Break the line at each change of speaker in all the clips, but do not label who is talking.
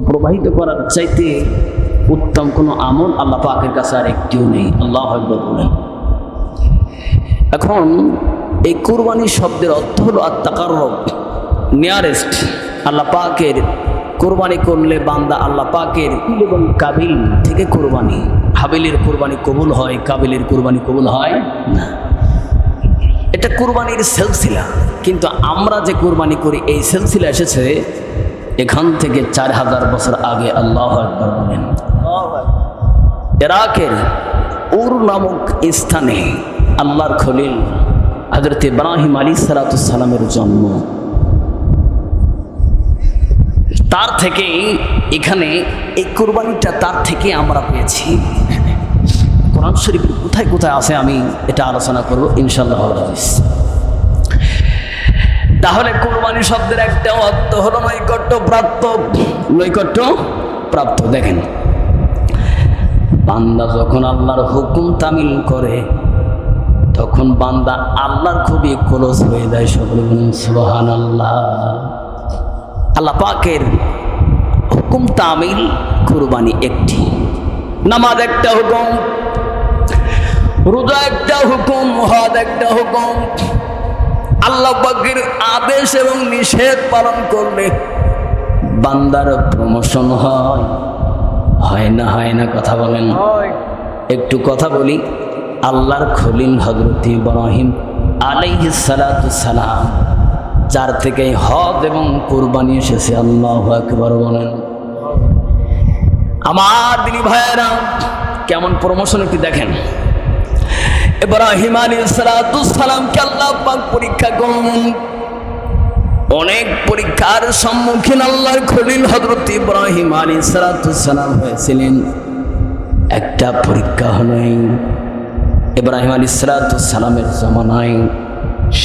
প্রবাহিত করার চাইতে উত্তম কোনো আমল আল্লাহ পাকের কাছে আর একটিও নেই। আল্লাহ বলেন। এখন এই কুরবানি শব্দের অর্থ হলো আত্মাকার নিয়ারেস্ট আল্লাহ পাকের কোরবানি করলে বান্দা আল্লাহ পাকের এবং কাবিল থেকে কোরবানি। হাবিলের কোরবানি কবুল হয়, কাবিলের কোরবানি কবুল হয় না। এটা কোরবানির সেলসিলা। কিন্তু আমরা যে কোরবানি করি, এই সেলসিলা এসেছে এখান থেকে চার হাজার বছর আগে আল্লাহ একবার বলেন ইরাকের উর নামক স্থানে আল্লাহর খলিল হজরত ইব্রাহিম আলী সালাতামের জন্ম। তার থেকে এখানে এই কোরবানিটা তার থেকে আমরা পেয়েছি। কোরআন শরীফের কোথায় কোথায় আছে আমি এটা আলোচনা করব ইনশাল্লাহ হাদিস। তাহলে কোরবানি শব্দের একটা অর্থ হলো নৈকট্য প্রাপ্ত। নৈকট্য প্রাপ্ত, দেখেন। বান্দা যখন আল্লাহর হুকুম তামিল করে, তখন বান্দা আল্লাহর খুবই ক্লোজ হয়ে যায় সকলে বলুন আল্লাহ আল্লাহ পাকের হুকুম তামিল, কুরবানি একটি। নামাজ একটা হুকুম, রোজা একটা হুকুম হদ একটা হুকুম আল্লাহ পাকের আদেশ এবং নিষেধ পালন করলে বান্দার প্রমোশন হয়। হয় না হয় না কথা বলেন। একটু কথা বলি আল্লাহর খলিল হজরত ইব্রাহিম আলাইহি সালাম যার থেকে হদ এবং কোরবানি এসেছে আল্লাহ একবার বলেন। আমার দিনী ভাইয়েরা কেমন প্রমোশন একটু দেখেন। ইব্রাহিম আলী সালামকে আল্লাহ পাক পরীক্ষা করুন। অনেক পরীক্ষার সম্মুখীন আল্লাহর খলিল হজরত ইব্রাহিম আলী সালাম হয়েছিলেন। একটা পরীক্ষা হলো ইব্রাহিম আলী সালামের জমানায়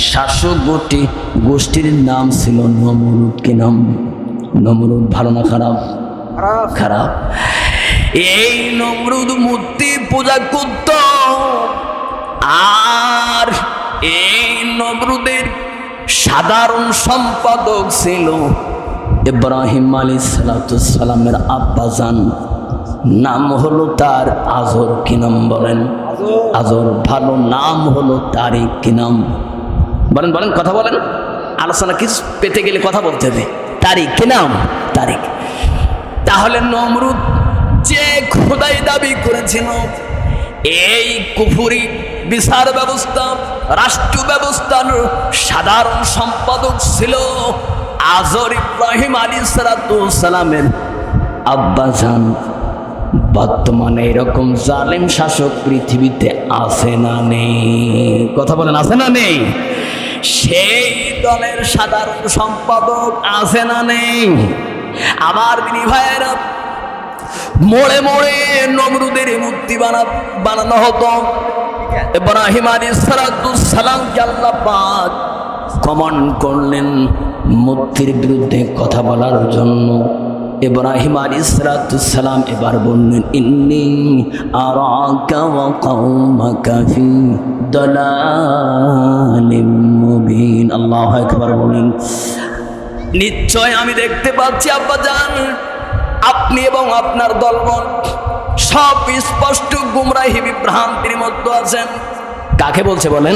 শাসক গোষ্ঠী গোষ্ঠীর নাম ছিল নমরুদ কি নাম? নমরুদ ভালো না খারাপ। খারাপ। এই নমরুদ মূর্তি পূজা করত। আর এই নমরুদের সাধারণ সম্পাদক ছিল ইব্রাহিম আলী সালামের আব্বাজান। নাম হলো তার আজর কি নাম বলেন? আজর ভালো নাম হলো তারিক কি নাম? বলেন বলেন, কথা বলেন। আলোচনা কিছু পেতে গেলে কথা বলতে হবে। তারিখ কি নাম? তারিখ তাহলে নমরুদ যে খোদাই দাবি করেছিল, এই কুফুরি বিচার ব্যবস্থা, রাষ্ট্র ব্যবস্থার সাধারণ সম্পাদক ছিল আজর ইব্রাহিম আলী সালামের আব্বাজান। বর্তমানে এরকম জালেম শাসক পৃথিবীতে আছে না নেই। কথা বলেন, আছে না নেই? সেই দলের সাধারণ সম্পাদক আছে না নেই? আমার দিনী ভাইয়েরা, মোড়ে মোড়ে নমরুদের মূর্তি বানা বানানো হতো। ইব্রাহিম আলী সালাম আল্লাহ পাক কমান্ড করলেন মূর্তির বিরুদ্ধে কথা বলার জন্য। ইব্রাহিম আলী সালাম এবার বললেন, ইন্নি আরাকা ওয়া কওমাকা ফি দালালিম মুবিন। আল্লাহু আকবার বলেন নিশ্চয় আমি দেখতে পাচ্ছি, আব্বা জান। আপনি এবং আপনার দলবল সব স্পষ্ট গুমরাহি বিভ্রান্তির মধ্যে আছেন। কাকে বলছে বলেন?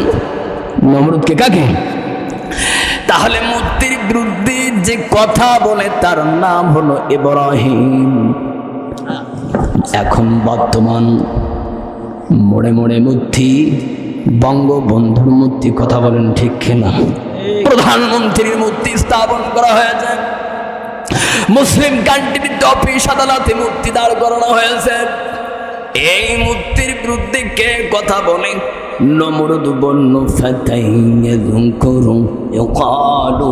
নমরুদকে কাকে? তাহলে মূর্তির বিরুদ্ধে যে কথা বলে তার নাম হলো ইব্রাহিম। এখন বর্তমান মোড়ে মোড়ে মূর্তি বঙ্গবন্ধুর মূর্তি কথা বলেন ঠিক কিনা? প্রধানমন্ত্রীর মূর্তি স্থাপন করা হয়েছে। মুসলিম কান্ট্রির অফিস আদালতে মূর্তি দাঁড় করানো হয়েছে। এই মূর্তির বিরুদ্ধে কে কথা বলে? নমরুদ বন্য ফাতাইয়াযুম করুম ইকালু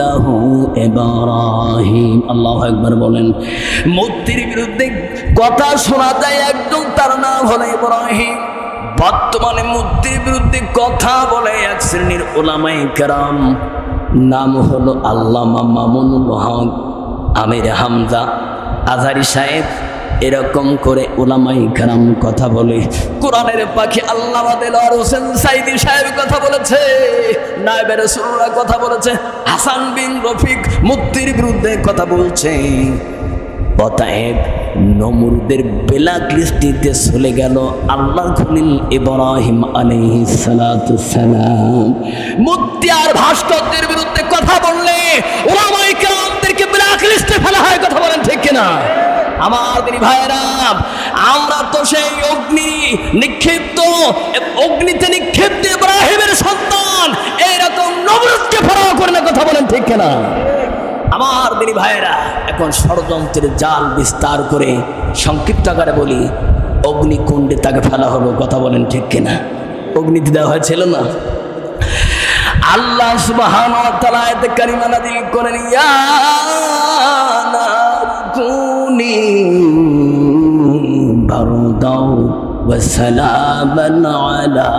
লাহু ইব্রাহিম। আল্লাহু আকবার বলেন মূর্তির বিরুদ্ধে কথা শোনা যায় একজন তার নাম হলো ইব্রাহিম। বর্তমানে মূর্তির বিরুদ্ধে কথা বলে এক শ্রেণির ওলামাই কেরাম, নাম হলো আল্লামা মামুনুল হক। আমির হামজা আজারি সাহেব এরকম করে ওলামাই কারাম কথা বলে, কোরআনের পাখি আল্লাহ হোসেন সাইদি সাহেব কথা বলেছে কথা বলেছে, হাসান বিন রফিক মুক্তির বিরুদ্ধে কথা বলছে। অতএব নমরুদের চলে গেল আল্লাহ খলিল ইব্রাহিম মূর্তি আর ভাস্করদের বিরুদ্ধে কথা বললে ওলামাই হয় কথা বলেন ঠিক কিনা? আমার দিনী ভাইরা আমরা তো সেই অগ্নি নিক্ষিপ্ত, অগ্নিতে নিক্ষিপ্ত ইব্রাহিমের সন্তান। এইরকম নবরতকে ফেরাও করে না কথা বলেন ঠিক কিনা? আমার দিনী ভাইয়েরা, এখন ষড়যন্ত্রের জাল বিস্তার করে সংক্ষিপ্ত আকারে বলি, অগ্নিকুণ্ডে তাকে ফেলা হলো কথা বলেন ঠিক কিনা? অগ্নিতে দেওয়া হয়েছিল না? আল্লাহ সুবহান ওয়া তাআলা এতে কারিমা নাযিল করেন ইয়া ওয়া সালামান আলা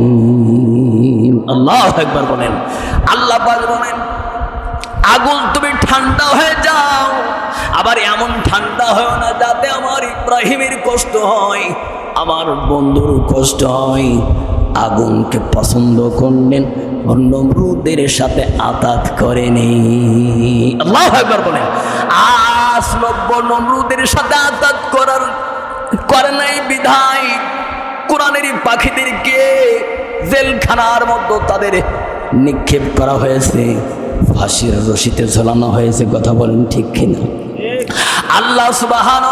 ইব্রাহিম আল্লাহু আকবার বলেন আল্লাহ পাক বলেন আগুন তুমি ঠান্ডা হয়ে যাও। আবার এমন ঠান্ডা হয় না যাতে আমার ইব্রাহিমের কষ্ট হয়, আমার বন্ধুর কষ্ট হয়। আগুনকে পছন্দ করলেন, নমরুদের সাথে আতাত করেনি। আল্লাহ বলেন, আজ নব্য নমরুদের সাথে আতাত করার, করে নাই বিধায়। কোরআনের পাখিদেরকে জেলখানার মতো তাদের নিক্ষেপ করা হয়েছে। ফাঁসির রশিতে ঝোলানো হয়েছে, কথা বলেন ঠিক কিনা? আল্লাহ সুবাহান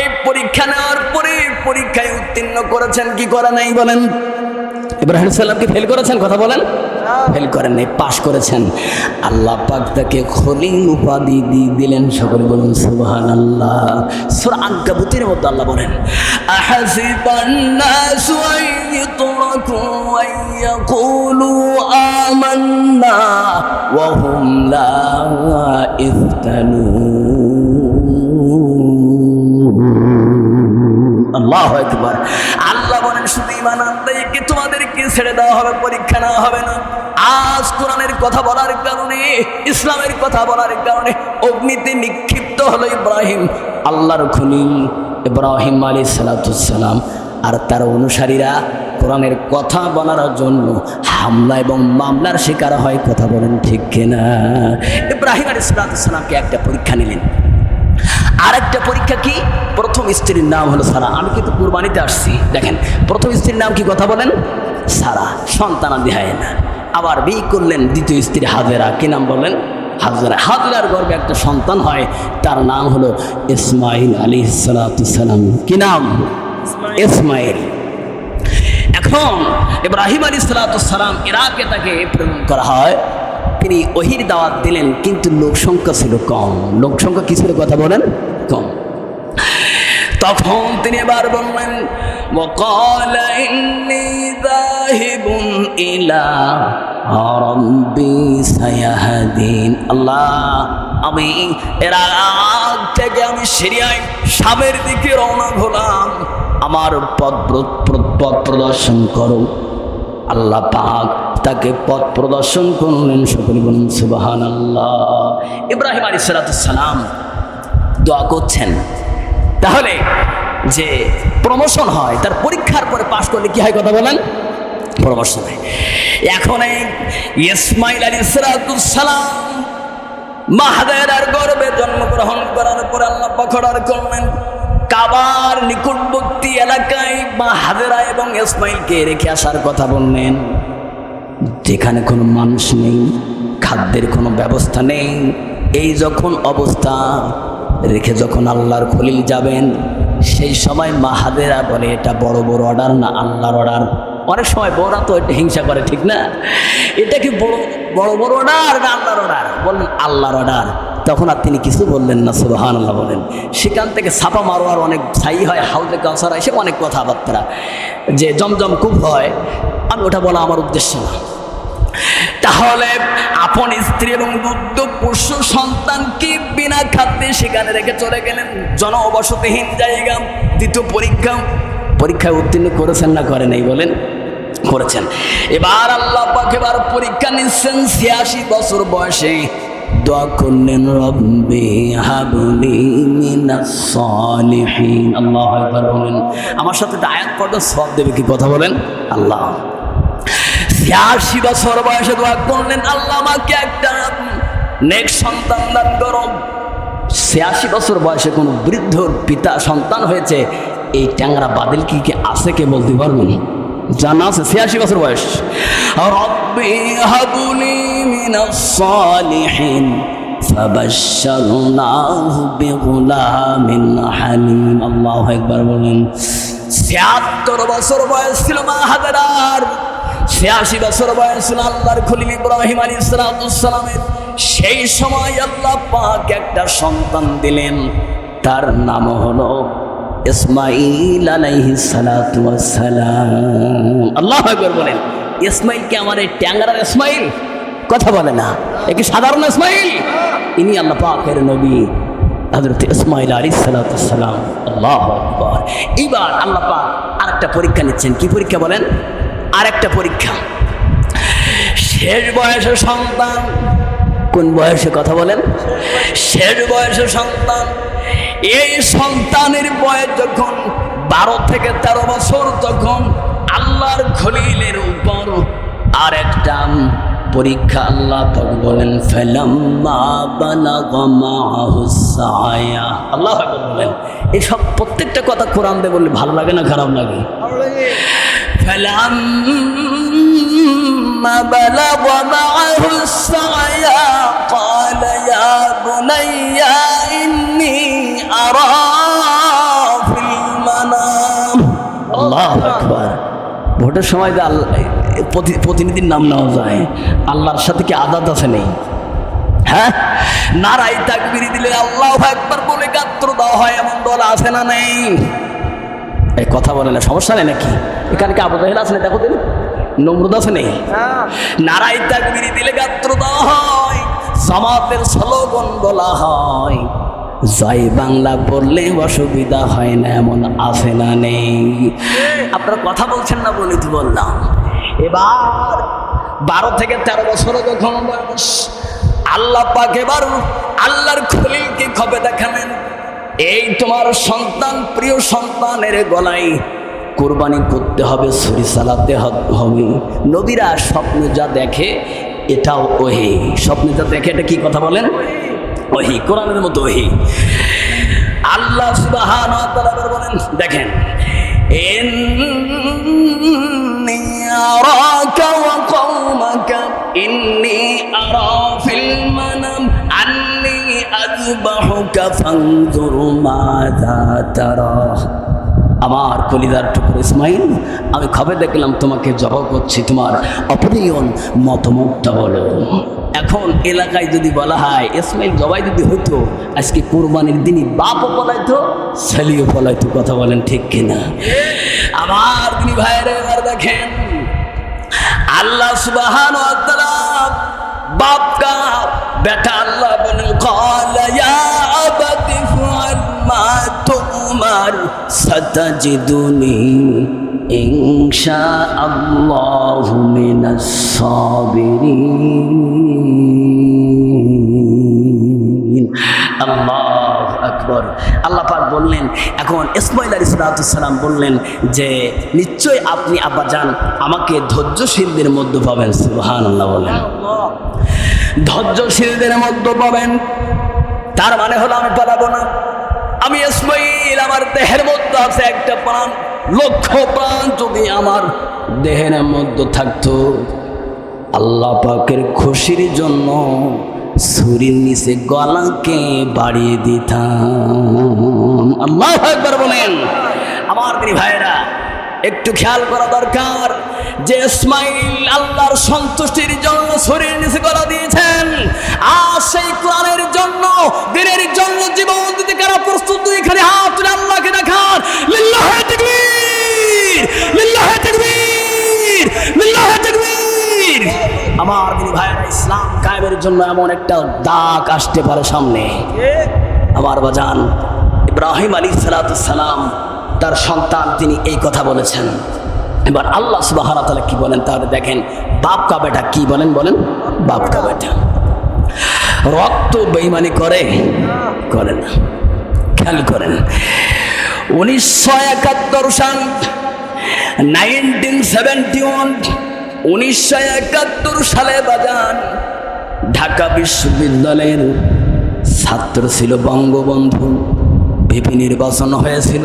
এই পরীক্ষা নেওয়ার পরে পরীক্ষায় উত্তীর্ণ করেছেন, কি করা নাই বলেন? ইব্রাহিম সাল্লামকে ফেল করেছেন, কথা বলেন? ফেল করেন নাই পাশ করেছেন। আল্লাহ পাক তাকে খলিল উপাধি দিয়ে দিলেন, সকলে বলুন সুবহান আল্লাহ সুর আজ্ঞাবতির মধ্যে আল্লাহ বলেন আমান্না ওয়া হুম লা ইফতানুন। আল্লাহ একবার আল্লাহ বলেন, শুধু ইমান আনতেই তোমাদেরকে ছেড়ে দেওয়া হবে, পরীক্ষা নেওয়া হবে না? আজ কোরআনের কথা বলার কারণে, ইসলামের কথা বলার কারণে অগ্নিতে নিক্ষিপ্ত হলো ইব্রাহিম, আল্লাহর খলিল ইব্রাহিম আলী সালাতাম আর তার অনুসারীরা কোরআনের কথা বলার জন্য হামলা এবং মামলার শিকার হয়, কথা বলেন ঠিক কিনা? ইব্রাহিম আলী সালাতামকে একটা পরীক্ষা নিলেন। আর একটা পরীক্ষা কি? প্রথম স্ত্রীর নাম হলো সারা। আমি কিন্তু কুরবানিতে আসছি, দেখেন। প্রথম স্ত্রীর নাম কি কথা বলেন? সারা। সন্তান দেহায় না। আবার বিয়ে করলেন দ্বিতীয় স্ত্রী হাজেরা। কি নাম বলেন? হাজরা। হাজরার গর্বে একটা সন্তান হয়, তার নাম হলো ইসমাইল আলী সালাম। কি নাম? ইসমাইল। এখন ইব্রাহিম আলী সালাম ইরাকে তাকে প্রেরণ করা হয়। তিনি ওহির দাওয়াত দিলেন, কিন্তু লোকসংখ্যা ছিল কম। লোক সংখ্যা কি কথা বলেন? তখন তিনি এবার বললেন وقال إني ذاهب إلى ربي سيهدين আল্লাহ আমি এর আগ থেকে আমি সিরিয়ায় সামের দিকে রওনা হলাম আমার পথ পথ প্রদর্শন করো আল্লাহ পাক তাকে পথ প্রদর্শন করলেন সকলে বলুন সুবাহান আল্লাহ ইব্রাহিম আলী সালাম দোয়া করছেন তাহলে যে প্রমোশন হয়, তার পরীক্ষার পরে পাশ করলে কি হয় কথা বলেন? প্রমোশন হয়। এখন ইসমাইল আলী সালাম মাহাদের গর্বে জন্মগ্রহণ করার পর আল্লাহ পাখড়ার করলেন, কাবার নিকটবর্তী এলাকায় মা হাজেরা এবং ইসমাইলকে রেখে আসার কথা বললেন। যেখানে কোনো মানুষ নেই, খাদ্যের কোনো ব্যবস্থা নেই, এই যখন অবস্থা রেখে যখন আল্লাহর খলিল যাবেন, সেই সময় মা হাজেরা বলে, এটা বড় বড় অর্ডার না, আল্লাহর অর্ডার অনেক সময় বড়রা তো এটা হিংসা করে, ঠিক না? এটা কি বড় বড় বড় অর্ডার না আল্লাহর অর্ডার বললেন, আল্লাহর অর্ডার তখন আর তিনি কিছু বললেন না সুবাহান আল্লাহ বলেন। সেখান থেকে ছাপা মারোয়ার অনেক ছাই হয়, হাউজে কাউসার এসে অনেক কথাবার্তা। যে জমজম খুব হয়, আমি ওটা বলা আমার উদ্দেশ্য না। তাহলে আপন স্ত্রী এবং দুধ পশু সন্তানকে বিনা খাদ্যে সেখানে রেখে চলে গেলেন? জনবসতিহীন জায়গা, দ্বিতীয় পরীক্ষা। পরীক্ষায় উত্তীর্ণ করেছেন না করে নাই বলেন? করেছেন। এবার আল্লাহ এবার পরীক্ষা নিচ্ছেন ছিয়াশি বছর বয়সে। দোয়া করলেন, রব্বি হাবলি মিনাস সালিহিন। আল্লাহ একবার বলেন। আমার সাথে আয়াত পড়লে সব দেবে কি কথা বলেন? আল্লাহ। ছিয়াশি বছর বয়সে দোয়া করলেন আল্লাহ আমাকে একটা নেক্সট সন্তান দান করো ছিয়াশি বছর বয়সে কোনো বৃদ্ধর পিতা সন্তান হয়েছে এই ট্যাংরা বাদিল কি কি আছে কে বলতে পারবেন জানা আছে ছিয়াশি বছর বয়স রব্বি হাবুলি মিনাস সালিহিন فبشرناه بغلام حليم الله একবার বলেন ছিয়াত্তর বছর বয়স ছিল মা হাজারার ছিয়াশি বছর বয়স আল্লাহর খলিল ইব্রাহিম আলী সালামের। সেই সময় আল্লাহ পাক একটা সন্তান দিলেন। তার নাম হলো ইসমাইল আলাইহি সালাম। আল্লাহ একবার বলেন ইসমাইল কি আমার এই ট্যাংরার ইসমাইল কথা বলে না। এ কি সাধারণ ইসমাইল ইনি আল্লাহ পাকের নবী হজরত ইসমাইল আলী সালাম। আল্লাহ আকবর। এইবার আল্লাহ পাক আরেকটা পরীক্ষা নিচ্ছেন। কি পরীক্ষা বলেন? আরেকটা পরীক্ষা। শেষ বয়সের সন্তান, কোন বয়সে কথা বলেন? শেষ বয়সের সন্তান, এই সন্তানের বয়স যখন বারো থেকে তেরো বছর, তখন আল্লাহর খলিলের উপর আর একটা পরীক্ষা আল্লাহ পাক বলেন ফেলাম্মা বালাগা মাআহু সায়া আল্লাহ পাক বলেন এই সব প্রত্যেকটা কথা কোরআন দিয়ে বললে ভালো লাগে না খারাপ লাগে فلما بلغ معه السعي قال يا بني إني أرى في المنام الله أكبر ভোটের সময় যে আল্লাহ প্রতি- প্রতিনিধির নাম নেওয়া যায়। আল্লাহর সাথে কি আদাত আছে নেই? হ্যাঁ? নারাই তাকবিরি দিলে আল্লাহ একবার বলে গাত্র দেওয়া হয় এমন দল আছে না নেই? এই কথা বলে না সমস্যা নেই নাকি? এখানে কি আবু জাহেল আছে না? দেখো দিন নমরুদ আছে নেই নারাই তাকবিরি দিলে গাত্র দেওয়া হয় জামাতের স্লোগন বলা হয়। জয় বাংলা বললে অসুবিধা হয় না, এমন আছে না নেই। আপনারা কথা বলছেন না বলে তো বললাম। এবার বারো থেকে তেরো বছর যখন বয়স। আল্লাহ পাক এবার আল্লাহর খলিলকে খবে দেখালেন এই তোমার সন্তান, প্রিয় সন্তানের গলায় কোরবানি করতে হবে, ছুরি চালাতে হবে। নবীরা স্বপ্ন যা দেখে এটাও ওহি। স্বপ্ন যা দেখে এটা কি কথা বলেন? ওহি কোরআনের মতো ওহি আল্লাহ সুবহানাহু ওয়া তাআলা আবার বলেন দেখেন إني أراك وقومك إني أرى في المنام أني أذبحك فانظر ماذا ترى আমার কলিদার টুকুর ইসমাইল, আমি খবর দেখলাম তোমাকে জব করছি, তোমার অপরিয়ন মতামতটা বলো এখন এলাকায় যদি বলা হয়, ইসমাইল জবাই যদি হইতো, আজকে কোরবানির দিনই বাপও পলাইতো ছেলেও পলাইতো কথা বলেন ঠিক কিনা? আমার তিনি ভাইয়ের, এবার দেখেন, আল্লাহ সুবাহান বাপকা, বেটা আল্লাহ বলেন কলায়া আমার সতজিদুনি ইনশা আল্লাহ মিনাস সাবিরিন। আল্লাহ আকবর। আল্লাহ বললেন, এখন ইসমাইল আলী বললেন যে নিশ্চয় আপনি আব্বা যান আমাকে ধৈর্যশীলদের মধ্যে পাবেন। সুহান আল্লাহ বলেন ধৈর্যশীলদের মধ্যে পাবেন। তার মানে হলো আমি পালাবো না। আমি ইসমাইল, আমার দেহের মধ্যে আছে একটা প্রাণ। লক্ষ প্রাণ যদি আমার দেহের মধ্যে থাকতো, আল্লাহ পাকের খুশির জন্য ছুরির নিচে গলাকে বাড়িয়ে দিতাম। আল্লাহ একবার বলেন। আমার তিনি ভাইরা একটু খেয়াল করা দরকার যে ইসমাইল আল্লাহর সন্তুষ্টির জন্য শরীর নিচে গলা দিয়েছেন, আর সেই কোরআনের জন্য, দিনের জন্য জীবন এখানে হাত তুলে আল্লাহকে দেখান। আমার দিনী ভাইয়েরা ইসলাম কায়েমের জন্য এমন একটা দাগ আসতে পারে সামনে। আমার বাজান, ইব্রাহিম আলী সালাম, তার সন্তান তিনি এই কথা বলেছেন। এবার আল্লাহ সুবাহ কি বলেন? তাহলে দেখেন, বাপ কা বেটা কি বলেন বলেন? বাপ কা বেটা। রক্ত বেইমানি করে করে না। খেয়াল করেন। উনিশশো একাত্তর সাল নাইনটিন সেভেন্টি ওয়ান উনিশশো একাত্তর সালে বাজান ঢাকা বিশ্ববিদ্যালয়ের ছাত্র ছিল বঙ্গবন্ধু। ভিপি নির্বাচন হয়েছিল।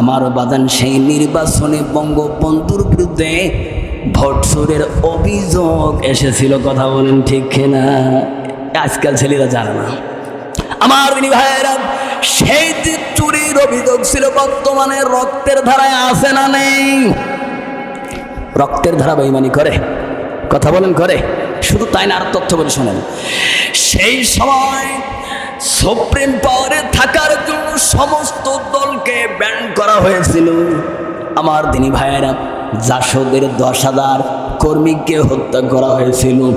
আমার বাদান সেই নির্বাচনে বঙ্গবন্ধুর বিরুদ্ধে ভোট অভিযোগ এসেছিল, কথা বলেন ঠিক কিনা? আজকাল ছেলেরা জানে না। আমার ভাইয়েরা সেই যে চুরির অভিযোগ ছিল বর্তমানে রক্তের ধারায় আছে না নেই? রক্তের ধারা বেইমানি করে। কথা বলেন করে। শুধু তাই না আর তথ্য বলে শোনেন। সেই সময় সুপ্রিম পাওয়ারে থাকার জন্য সমস্ত দলকে ব্যান করা হয়েছিল। আমার দিনী ভাইয়েরা, জাসদের দশ হাজার কর্মীকে হত্যা করা হয়েছিল।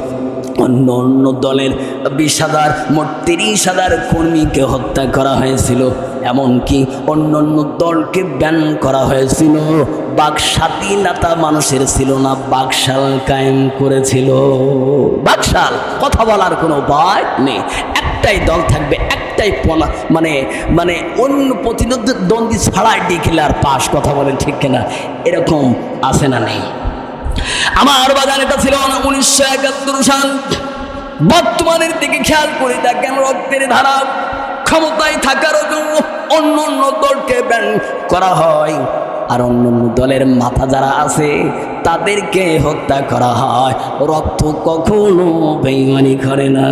অন্য অন্য দলের বিশ হাজার, মোট তিরিশ হাজার কর্মীকে হত্যা করা হয়েছিল। এমনকি অন্য অন্য দলকে ব্যান করা হয়েছিল। বাক স্বাধীনতা মানুষের ছিল না, বাকশাল কায়েম করেছিল। বাকশাল, কথা বলার কোনো উপায় নেই। একটাই দল থাকবে, একটাই পলা মানে মানে অন্য প্রতিদ্বন্দ্বী ছাড়াই ডিক্লেয়ার পাস, কথা বলেন ঠিক কিনা? এরকম আছে না নেই। আমার বাগান এটা ছিল উনিশশো একাত্তর সাল। বর্তমানের দিকে খেয়াল করি দেখেন, রক্তের ধারা ক্ষমতায় থাকার জন্য অন্য অন্য দলকে ব্যান করা হয়। আর অন্য অন্য দলের মাথা যারা আছে, তাদেরকে হত্যা করা হয়। রক্ত কখনো বেইমানি করে না।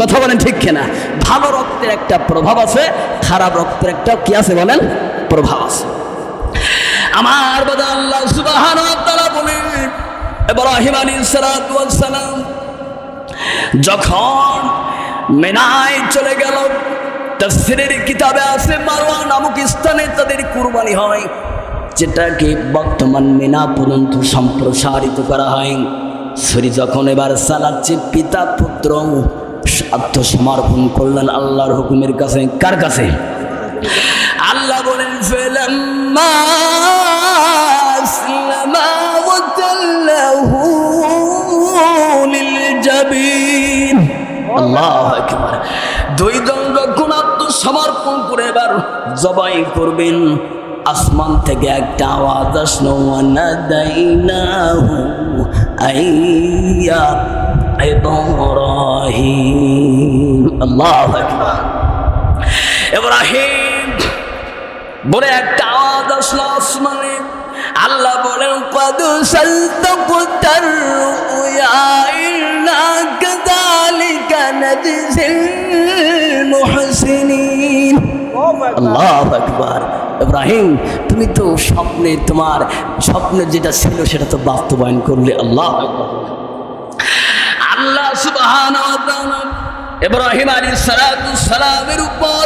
কথা বলেন ঠিক কিনা? ভালো রক্তের একটা প্রভাব আছে, খারাপ রক্তের একটা কি আছে বলেন? প্রভাব আছে। আমার বাদা আল্লাহ সালাতু ওয়াস সালাম যখন মেনায় চলে গেল, তাফসীরের কিতাবে আছে, মারওয়া নামক স্থানে তাদের কুরবানি হয়, যেটাকে বর্তমান মেনা পর্যন্ত সম্প্রসারিত করা হয়। সরি যখন এবার চালাচ্ছে পিতা পুত্র আত্মসমর্পণ করলেন আল্লাহর হুকুমের কাছে, কার কাছে? আল্লাহ বলেন, ফেলাম্মা দুই জন যখন আত্মসমর্পণ করে এবার জবাই করবেন। আসমান থেকে একটা আওয়াজ আসলো আল্লাহু ইব্রাহিম বলে একটা আওয়াজ আসলো, আসমানে আল্লাহ বলেন কদ নাজজিল মুহসিনিন। আল্লাহু ইব্রাহিম, তুমি তো স্বপ্নে, তোমার স্বপ্নে যেটা ছিল সেটা তো বাস্তবায়ন করলে। আল্লাহ আল্লাহ তাআলা ইব্রাহিম সালাতু সালামের উপর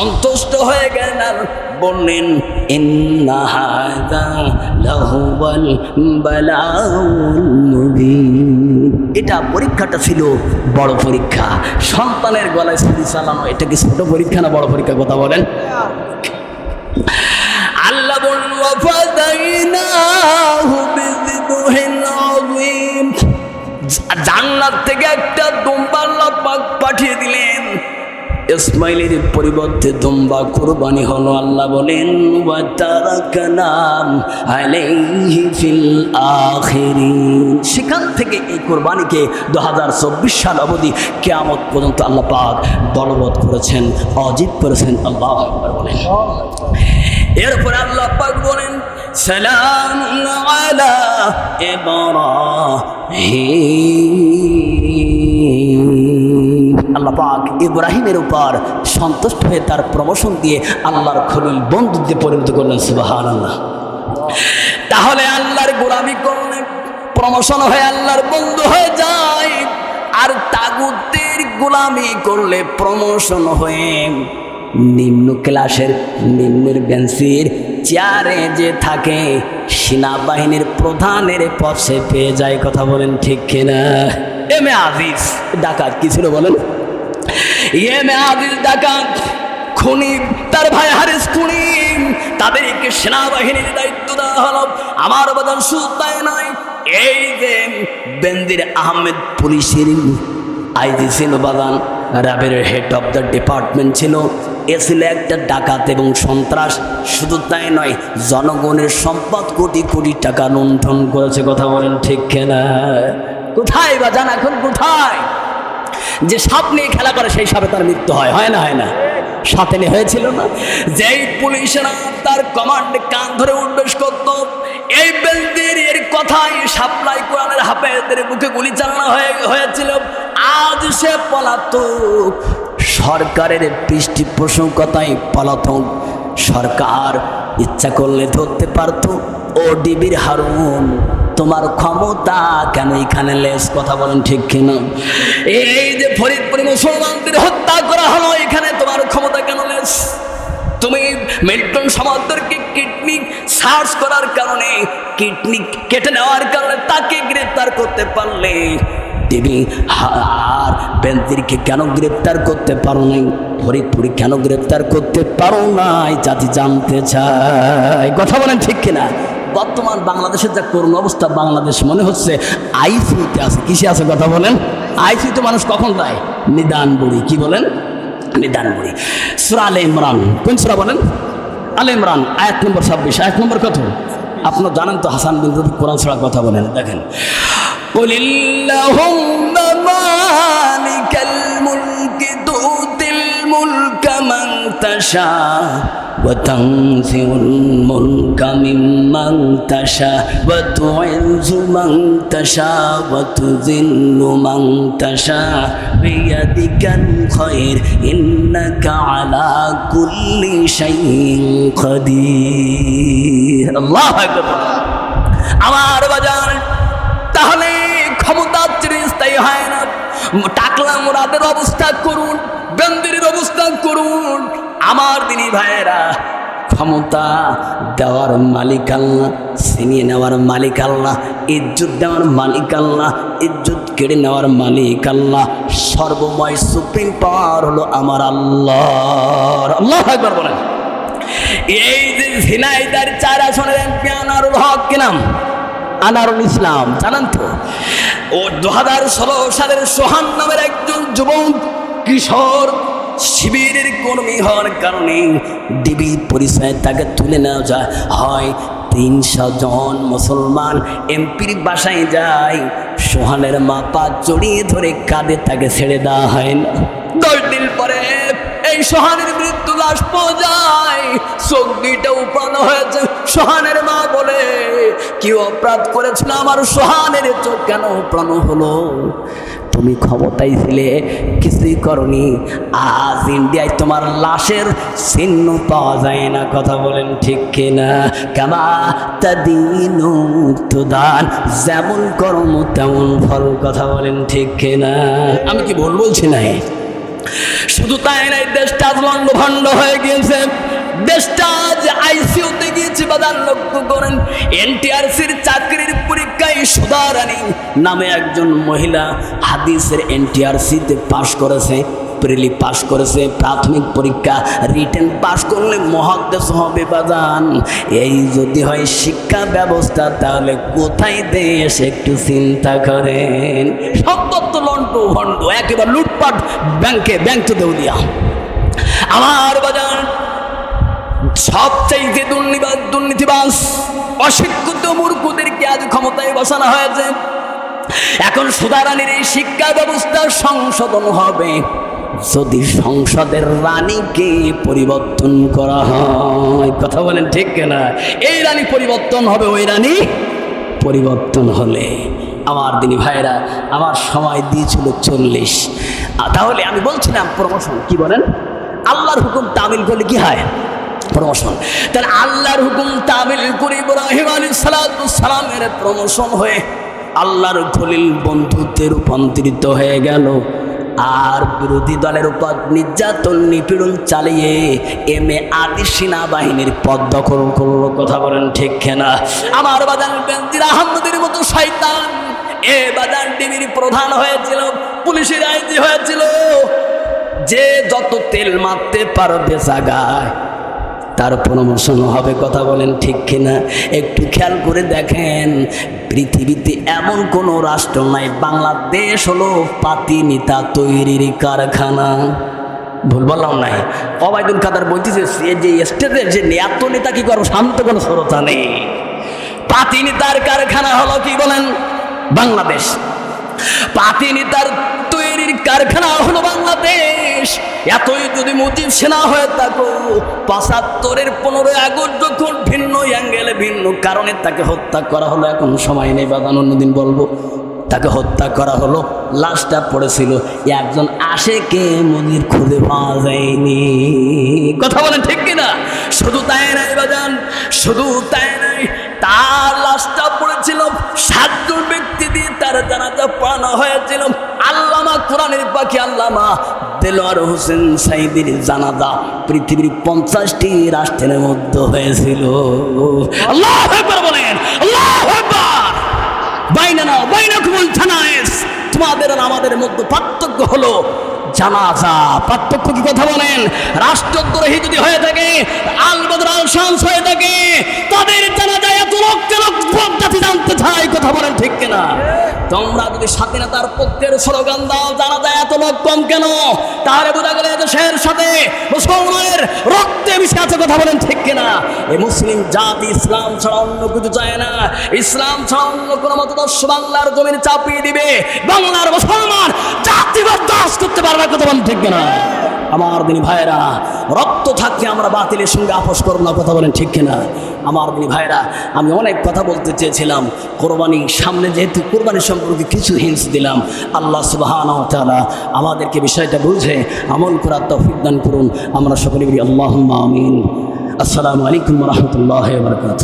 সন্তুষ্ট হয়ে গেলেন আর বললেন এটা পরীক্ষাটা ছিল বড় পরীক্ষা। সন্তানের গলায় ছুরি চালানো এটা কি ছোট পরীক্ষা না বড় পরীক্ষা কথা বলেন? আল্লাহ আযীম। জান্নাত থেকে একটা দুম্বা পাঠিয়ে দিলেন। ইসমাইলের পরিবর্তে দুম্বা কুরবানি হলো আল্লাহ বলেন সেখান থেকে এই কোরবানিকে দু হাজার চব্বিশ সাল অবধি কেয়ামত পর্যন্ত আল্লাহ পাক বলবৎ করেছেন, অজিত করেছেন, আল্লাহ বলেন। এরপরে আল্লাহ পাক বলেন, সালাম আল্লাহ পাক ইব্রাহিমের উপর সন্তুষ্ট হয়ে তার প্রমোশন দিয়ে আল্লাহর খলিল বন্ধুত্বে পরিণত করলেন সুবাহান আল্লাহ তাহলে আল্লাহর গোলামি করলে প্রমোশন হয়ে আল্লাহর বন্ধু হয়ে যায়, আর তাগুতের গোলামি করলে প্রমোশন হয়ে নিম্ন ক্লাসের, নিম্নের বেঞ্চের চেয়ারে যে থাকে, সেনাবাহিনীর প্রধানের পথে পেয়ে যায়, কথা বলেন ঠিক কিনা? এম এ আজিজ, ডাকাত কি ছিল বলেন? এম এ ডাকাত খুনি, তার ভাই হারিস খুনি, তাদেরকে সেনাবাহিনীর দায়িত্ব দেওয়া হলো। আমার বাদান শুধু তাই নয় এই যে বেন্দির আহমেদ পুলিশের আইজি ছিল বাগান র্যাবের হেড অফ দ্য ডিপার্টমেন্ট ছিল। এ ছিল একটা ডাকাত এবং সন্ত্রাস। শুধু তাই নয়, জনগণের সম্পদ কোটি কোটি টাকা লুণ্ঠন করেছে, কথা বলেন ঠিক কেনা? কোথায় বা জান এখন, কোথায়? যে সাপ নিয়ে খেলা করে সেই সাপে তার মৃত্যু হয়। হয় না হয় না। সাথে হয়েছিল না। যেই পুলিশেরা তার কমান্ড কান ধরে উদ্বেশ করত, এই বেলদির এর কথাই সাপ্লাই কোরআনের হাফেজদের মুখে গুলি চালানো হয়ে হয়েছিল। আজ সে পলাতক। সরকারের পৃষ্ঠপোষকতায় পলাতক। সরকার ইচ্ছা করলে ধরতে পারতো। ও ডিবির হারুন তোমার ক্ষমতা কেন এখানে লেস কথা বলেন ঠিক কিনা? এই যে ফরিদপুরে মুসলমানদের হত্যা করা হলো, এখানে তোমার ক্ষমতা কেন লেস? তুমি মিল্টন সমাজদেরকে কিডনি সার্চ করার কারণে, কিডনি কেটে নেওয়ার কারণে তাকে গ্রেপ্তার করতে পারলে দেবী আর বেন্দিরকে কেন গ্রেপ্তার করতে পারো নাই? ফরিদপুরে কেন গ্রেপ্তার করতে পারো নাই? জাতি জানতে চায়। কথা বলেন ঠিক কিনা? বর্তমান বাংলাদেশের যা করুণ অবস্থা, বাংলাদেশ মনে হচ্ছে আইসিউতে আছে। কিসে আছে কথা বলেন? আইসিউতে মানুষ কখন দেয় নিদান বুড়ি। কি বলেন? নিদান বুড়ি। সুরা আলে ইমরান। কোন সুরা বলেন? আলে ইমরান, আয়াত নম্বর ছাব্বিশ। আয়াত নম্বর কত? আপনার জানেন তো হাসান বিন কোরআন ছাড়া কথা বলেন। দেখেন। মালিকাল মুলকি তুতিল মুলকা মান তাশা। وتنزع الملك ممن تشاء وتعز من تشاء وتذل من تشاء بيدك الخير إنك على كل شيء قدير الله أكبر আমার বাজার তাহলে ক্ষমতা চিরস্থায়ী হয় না টাকলা মুরাদের অবস্থা করুন বেন্দির অবস্থা করুন। আমার দিনী ভাইয়েরা, ক্ষমতা দেওয়ার মালিক আল্লাহ, ছিনিয়ে নেওয়ার মালিক আল্লাহ, ইজ্জত দেওয়ার মালিক আল্লাহ, ইজ্জত কেড়ে নেওয়ার মালিক আল্লাহ, সর্বময় সুপ্রিম পাওয়ার হলো আমার আল্লাহ আল্লাহ একবার বলেন। এই যে ঝিনাইদার চার আসনের এমপি আনারুল হক কি নাম? আনারুল ইসলাম, জানান তো? ও দু হাজার ষোলো সালের সোহান নামের একজন যুবক কিশোর শিবিরের কর্মী হওয়ার কারণে ডিবি পরিচয় তাকে তুলে নেওয়া যায়। হয় তিনশো জন মুসলমান এমপির বাসায় যায়। সোহানের মা জড়িয়ে ধরে কাঁধে তাকে ছেড়ে দেওয়া হয় না। দশ দিন পরে এই সোহানের মৃত্যু লাশ পাওয়া যায়। চোখ দুইটা উপানো হয়েছে। সোহানের মা বলে, কি অপরাধ করেছিল আমার সোহানের চোখ? কেন প্রাণ হলো? তুমি ক্ষমতায় ছিলে, কিছুই করনি। আজ ইন্ডিয়ায় তোমার লাশের চিহ্ন পাওয়া যায় না, কথা বলেন ঠিক কিনা? কামা তাদিন দান যেমন কর্ম তেমন ফল, কথা বলেন ঠিক কিনা? আমি কি ভুল বলছি নাই? শুধু তাই নাই, দেশটা আজ লঙ্গভণ্ড হয়ে গিয়েছে। দেশটা যে আইসিউতে গিয়েছে বাদান লক্ষ্য করেন। এনটিআরসির চাকরির পরীক্ষায় সুধারানী নামে একজন মহিলা হাদিসের এনটিআরসিতে পাশ করেছে, প্রিলি পাশ করেছে, প্রাথমিক পরীক্ষা, রিটেন পাশ করলে মহাদেশ হবে বাদান এই যদি হয় শিক্ষা ব্যবস্থা, তাহলে কোথায় দেশ একটু চিন্তা করেন। সত্য লন্ট ভণ্ড, একেবারে লুটপাট ব্যাংকে, ব্যাংক তো দেউলিয়া আমার বাজার সবচাইতে দুর্নীবাদ দুর্নীতিবাস অশিক্ষিত মূর্খদেরকে আজ ক্ষমতায় বসানো হয়েছে। এখন সুধারানীর এই শিক্ষা ব্যবস্থা সংশোধন হবে। যদি সংসদের রানীকে পরিবর্তন করা হয়, কথা বলেন ঠিক না এই রানী পরিবর্তন হবে, ওই রানী পরিবর্তন হলে। আমার দিনী ভাইরা আমার সময় দিয়েছিল চল্লিশ। তাহলে আমি বলছিলাম, প্রমোশন, কি বলেন? আল্লাহর হুকুম তামিল করলে কি হয়? প্রমোশন। তাহলে আল্লাহর হুকুম তামিল করে ইব্রাহিম আলী সালামের প্রমোশন হয়ে আল্লাহর খলিল বন্ধুত্বে রূপান্তরিত হয়ে গেল। আর বিরোধী দলের উপর নির্যাতন, নিপীড়ন চালিয়ে এম এ আদি সেনাবাহিনীর পদ দখল করল। কথা বলেন ঠিক কেনা? আমার বাজান বেন্দির আহমদের মতো শয়তান এ বাজার ডিবির প্রধান হয়েছিল, পুলিশের আইজি হয়েছিল। যে যত তেল মারতে পারবে জাগায় তার প্রমোশন হবে, কথা বলেন ঠিক কিনা? একটু খেয়াল করে দেখেন, পৃথিবীতে এমন কোনো রাষ্ট্র নাই, বাংলাদেশ হলো পাতি নেতা তৈরির কারখানা। ভুল বললাম নাই অবায়দুল কাদার বলতেছে, সে যে স্টেটের যে এত নেতা কি করো শান্ত কোনো শ্রোতা নেই। পাতি নেতার কারখানা হলো কি বলেন? বাংলাদেশ। পাতিনি তার তৈরির কারখানা হলো বাংলাদেশ। এতই যদি মুজিব সেনা হয়ে থাকো পঁচাত্তরের পনেরোই আগস্ট যখন ভিন্ন অ্যাঙ্গেলে, ভিন্ন কারণে তাকে হত্যা করা হলো, এখন সময় নেই বাদান অন্যদিন বলব, তাকে হত্যা করা হলো, লাশটা পড়েছিল, একজন আসে কে মনির খুঁজে পাওয়া যায়নি। কথা বলেন ঠিক কিনা? শুধু তাই নাই বাজান, শুধু তাই নাই তার লাশটা পড়েছিল সাতজন ব্যক্তি দিয়ে তার জানাজা পড়ানো হয়েছিল আল্লামা কোরআনের পাখি আল্লামা দেলোয়ার হোসেন জানাজা পৃথিবীর পঞ্চাশটি রাষ্ট্রের হয়েছিল। আল্লাহ বলেন তোমাদের আমাদের মধ্যে পার্থক্য হলো জানাজা। পার্থক্য কি কথা বলেন? রাষ্ট্রদ্রোহী যদি হয়ে থাকে, আল বদর আল শামস হয়ে থাকে, তাদের জানাজা জানতে চাই কথা বলেন ঠিক কিনা? তোমরা যদি স্বাধীনতার পক্ষের স্লোগান দাও জানা যায় এত লোক কম কেন? তাহলে বোঝা গেলে দেশের সাথে মুসলমানের রক্তে মিশে আছে কথা বলেন ঠিক কিনা? এই মুসলিম জাতি ইসলাম ছাড়া অন্য কিছু চায় না। ইসলাম ছাড়া অন্য কোনো মতদর্শ বাংলার জমিন চাপিয়ে দিবে। বাংলার মুসলমান জাতি বরদাস্ত করতে পারবে কথা বলেন ঠিক কিনা? আমার দিনী ভাইরা রক্ত থাকলে আমরা বাতিলের সঙ্গে আপোষ করব না কথা বলেন ঠিক কিনা? আমার দিনী ভাইরা আমি অনেক কথা বলতে চেয়েছিলাম। কোরবানি সামনে যেহেতু কোরবানি সম্পর্কে কিছু হিংস দিলাম। আল্লাহ সুবাহানা আমাদেরকে বিষয়টা বুঝে আমল করার তৌফিক দান করুন। আমরা সকলে বলি আল্লাহ আমিন। আসসালামু আলাইকুম রহমতুল্লাহ বরকাত